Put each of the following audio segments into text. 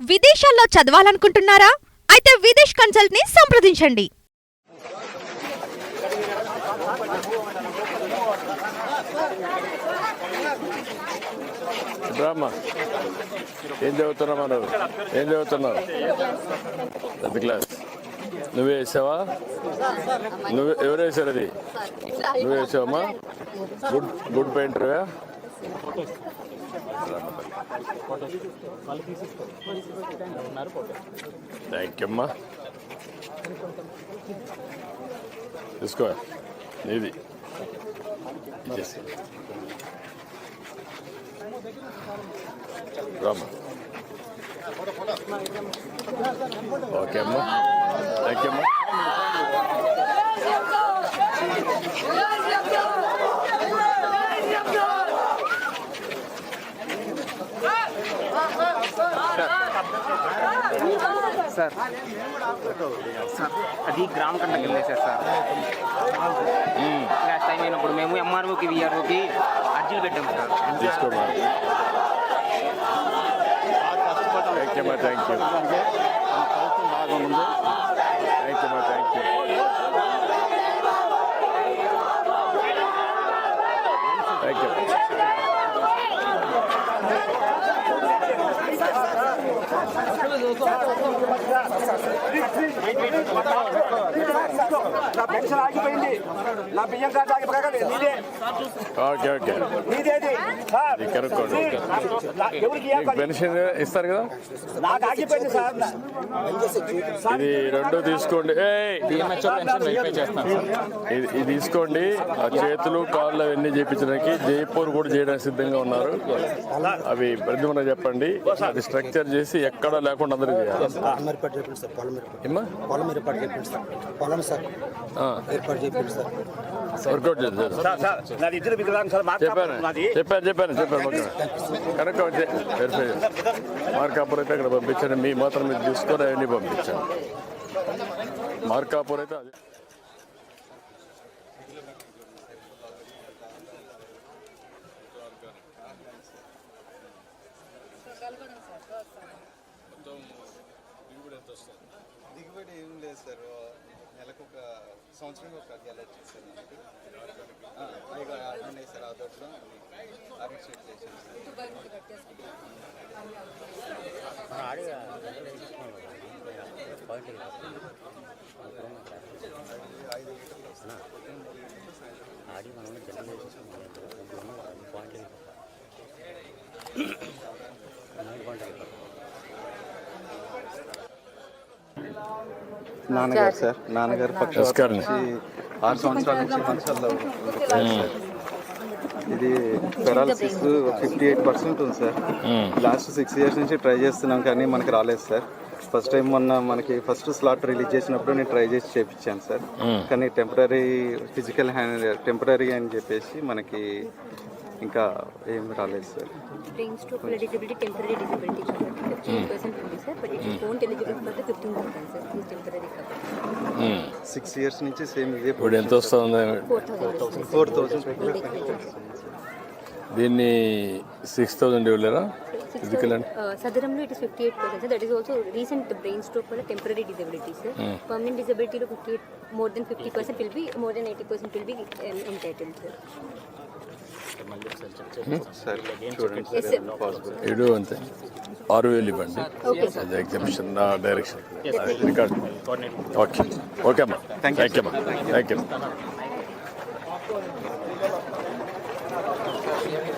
విదేశాల్లో చదవాలనుకుంటున్నారా? అయితే విదేశ్ కన్సల్ట్ని సంప్రదించండి. డ్రామా ఏం చదువుతున్నావు నువ్వు ఏం చదువుతున్నావు? టెన్త్ క్లాస్ నువ్వే వేసావా? నువ్వు ఎవరు వేసారు అది? నువ్వే వేసావమ్మా గుడ్ గుడ్ పెయింటర్వా థ్యాంక్ యూ అమ్మా. తీసుకో. నీది. రామ్మా. ఓకే అమ్మా. థ్యాంక్ యూ అమ్మా. సార్ సార్ అది గ్రామ కంటకి వెళ్ళేసారు సార్. లాస్ట్ టైం అయినప్పుడు మేము ఎంఆర్ఓకి విఆర్ఓకి అర్జీలు పెట్టాము సార్. తీసుకోమ్మా thank you thank you thank you అమ్మా థ్యాంక్ యూ థ్యాంక్ యూ నా పెన్షన్ ఆగిపోయింది నా బియ్యం కార్డు ఆగిపోయి నీదే ఓకే. ఓకే నీదేది ఎవరికి పెన్షన్ ఇస్తారు కదా? నాకు ఆగిపోయింది సార్ ఇది రెండు తీసుకోండి. ఇది తీసుకోండి. ఆ చేతులు కాళ్ళు అవన్నీ చేయించడానికి జైపూర్ కూడా చేయడానికి సిద్ధంగా ఉన్నారు. అవి ప్రతిమన చెప్పండి. అది స్ట్రక్చర్ చేసి ఎక్కడా లేకుండా అందరూ చేయాలి. పొలం ఏర్పాటు చేయండి సార్ పొలం ఏర్పాటు పొలం ఏర్పాటు చేయండి సార్. పొలం సార్ ఏర్పాటు చేయండి సార్. వర్కౌట్ చేద్దాం సార్ సార్ నాది ఇద్దరు వికలాంగ్ సార్ చెప్పాను చెప్పాను చెప్పాను చెప్పాను కనుక వెరిఫై మార్కాపూర్ అయితే అక్కడ పంపించండి. మీ మాత్రం మీరు తీసుకొని అవన్నీ పంపించండి. మార్కాపూర్ అయితే అదే. దిగుబడి ఏం లేదు సార్. నెలకు ఒక సంవత్సరం ఒక మనకి ఆ, ఇక ఉన్నాయి సార్ ఆ తోటలో. అరిషేట్ చేశాను సార్. నాన్నగారు సార్ నాన్నగారు నమస్కారం. నుంచి ఆరు సంవత్సరాల నుంచి మంచాల్లో ఇది పెరాలసిస్ ఫిఫ్టీ ఎయిట్ పర్సెంట్ ఉంది సార్. లాస్ట్ సిక్స్ ఇయర్స్ నుంచి ట్రై చేస్తున్నాం కానీ మనకి రాలేదు సార్. ఫస్ట్ టైం మొన్న మనకి ఫస్ట్ స్లాట్ రిలీజ్ చేసినప్పుడు నేను ట్రై చేసి చేపించాను సార్. కానీ టెంపరీ ఫిజికల్ హ్యాండ్ టెంపరీ అని చెప్పేసి మనకి ఇంకా ఏం రాలేదు సార్. టెంపరీ డిజబిలిటీ కాబట్టి పర్సెంట్ ఉంది sir but it phone eligible for fifteen percent sir temporary six years నుంచి సేమ్ ఇదే ఇప్పుడు ఎంత వస్తుంది ఫోర్ థౌసండ్ ఫోర్ థౌసండ్ దీన్ని సిక్స్ థౌసండ్ ఇవ్వలేరా? అంటే సదరంలో it is fifty eight percent sir that is also recent brain stroke వల్ల temporary disability sir permanent డిజబిలిటీలో fifty eight more than fifty percent will be more than eighty percent will be entitle sir ఏడు అంతే ఆరు వేలు ఇవ్వండి okay sir exhibition నా direction record okay okay అమ్మా thank you అమ్మా thank you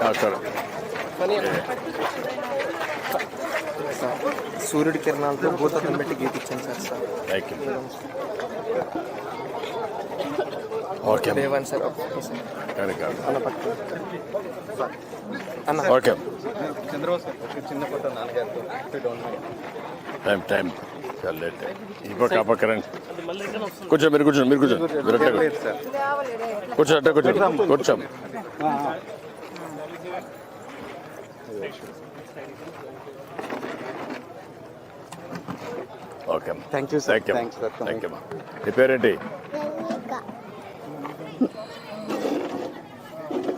అక్కడ సూర్యుడి కిరణాలతో భూతత్వం పెట్టి గీతిచ్చాను sir. Sir thank you okay. అమ్మా లేవని సార్ ఓకే. సార్ రికార్డ్ అన్న పట్టు అన్న. ఓకే. చంద్రబాబు సార్ ఒక చిన్న ఫోటో నాన్నగారితో. If you don't mind. Time time. చాలా లేట్ ఈ పక్క ఆ పక్క రండి కూర్చో మీరు కూర్చోండి మీరు కూర్చోండి. మీరు అట్టే కూర్చో అట్టే కూర్చోండి. కూర్చోం okay thank you sir thank you thank you నీ పేరేంటి థ్యాంక్ యూ